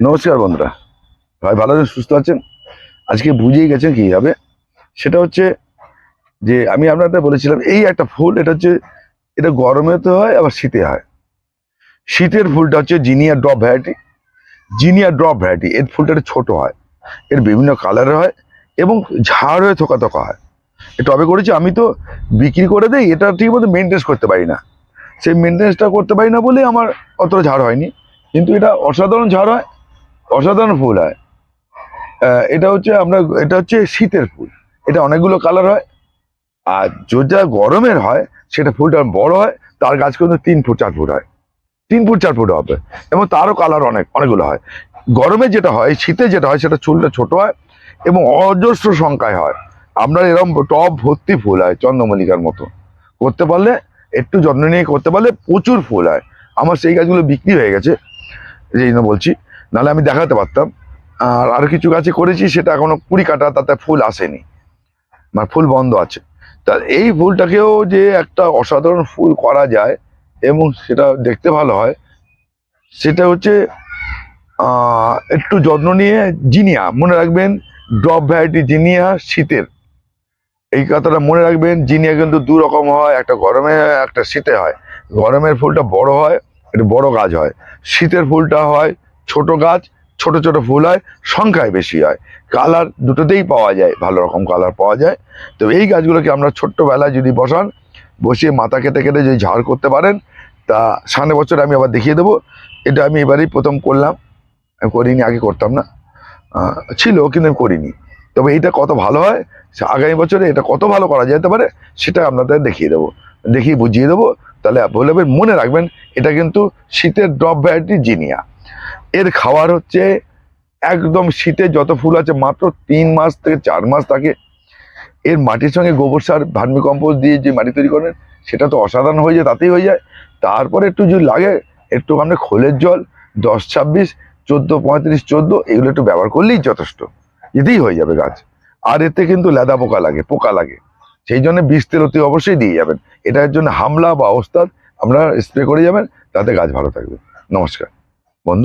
নমস্কার বন্ধুরা। ভাই ভালো আছেন, সুস্থ আছেন? আজকে বুঝেই গেছেন কি হবে। সেটা হচ্ছে যে আমি আপনাদের বলেছিলাম, এই একটা ফুল, এটা হচ্ছে, এটা গরমেতে হয়, আবার শীতে হয়। শীতের ফুলটা হচ্ছে zinnia drop variety. Zinnia drop variety, এর ফুলটা ছোট হয়। এর বিভিন্ন কালারের হয় এবং ঝাড় হয়ে। থোকা থোকা হয় টবে করেছি, আমি তো বিক্রি করে দেই, এটা ঠিক মতো মেনটেন্স করতে পারি না। সেই মেনটেন্সটা করতে পারি না বলে আমার অতটা ঝাড় হয়নি। কিন্তু এটা অসাধারণ ঝাড় হয় অসাধারণ ফুল হয়। এটা হচ্ছে আমরা, এটা হচ্ছে শীতের ফুল। এটা অনেকগুলো কালার হয়। আর যেটা গরমের হয়, সেটা ফুলটা বড় হয়, তার গাছ কিন্তু তিন ফুট, চার ফুট হয়। তিন ফুট, চার ফুট হবে। এবং তারও কালার অনেক, অনেকগুলো হয়। গরমে যেটা হয়, শীতে যেটা হয়, সেটা চুলটা ছোট হয় এবং অজস্র সংখ্যায় হয়। আমরা এরকম টব ভর্তি ফুল হয়, চন্দ্রমল্লিকার মতো। করতে পারলে, একটু যত্ন নিয়ে করতে পারলে প্রচুর ফুল হয়। আমার সেই গাছগুলো বিক্রি হয়ে গেছে এই জন্য বলছি। নাহলে আমি দেখাতে পারতাম। আর আরও কিছু গাছে করেছি, সেটা এখনও কুড়ি কাটা, তাতে ফুল আসেনি। মানে ফুল বন্ধ আছে। তা এই ফুলটাকেও যে একটা অসাধারণ ফুল করা যায়, এবং সেটা দেখতে ভালো হয়, সেটা হচ্ছে একটু যত্ন নিয়ে জিনিয়া, মনে রাখবেন, ড্রপ ভ্যারাইটি জিনিয়া শীতের। এই কথাটা মনে রাখবেন, জিনিয়া কিন্তু দু রকম হয়, একটা গরমে, একটা শীতে হয়। গরমের ফুলটা বড় হয়, একটু বড় গাছ হয়। শীতের ফুলটা হয় ছোট গাছ, ছোট ছোট ফুল হয়, সংখ্যায় বেশি হয়। কালার দুটোতেই পাওয়া যায়, ভালো রকম কালার পাওয়া যায়। তো এই গাছগুলোকে আমরা ছোট্টবেলায় যদি বসান, বসিয়ে মাথা কেটে কেটে যদি ঝাড় করতে পারেন, তা সামনে বছর আমি আবার দেখিয়ে দেবো। এটা আমি এবারেই প্রথম করলাম। আমি করিনি, আগে করতাম না। ছিল, কিন্তু আমি করিনি। তবে এটা কত ভালো হয় আগামী বছরে এটা কত ভালো করা যেতে পারে, সেটা আপনাদের দেখিয়ে দেবো। দেখিয়ে বুঝিয়ে দেবো। তাহলে বলে মনে রাখবেন, এটা কিন্তু শীতের ড্রপ ভ্যারাইটি জিনিয়া। এর খাবার হচ্ছে একদম শীতে যত ফুল আছে, মাত্র তিন মাস থেকে চার মাস থাকে। এর মাটির সঙ্গে গোবর সার, ভার্মি কম্পোস্ট দিয়ে যে মাটি তৈরি করেন, সেটা তো অসাধারণ হয়ে যায়, তাতেই হয়ে যায়। তারপরে একটু যদি লাগে একটু আমরা খোলের জল, দশ ছাব্বিশ, চোদ্দ, পঁয়ত্রিশ, চোদ্দ, এগুলো একটু ব্যবহার করলেই যথেষ্ট। এতেই হয়ে যাবে গাছ। আর এতে কিন্তু লেদা পোকা লাগে পোকা লাগে। সেই জন্য বিষ তেল অতি অবশ্যই দিয়ে যাবেন। এটার জন্য হামলা বা ওস্তাদ আমরা স্প্রে করে যাবেন, তাতে গাছ ভালো থাকবে। নমস্কার। বন্ধু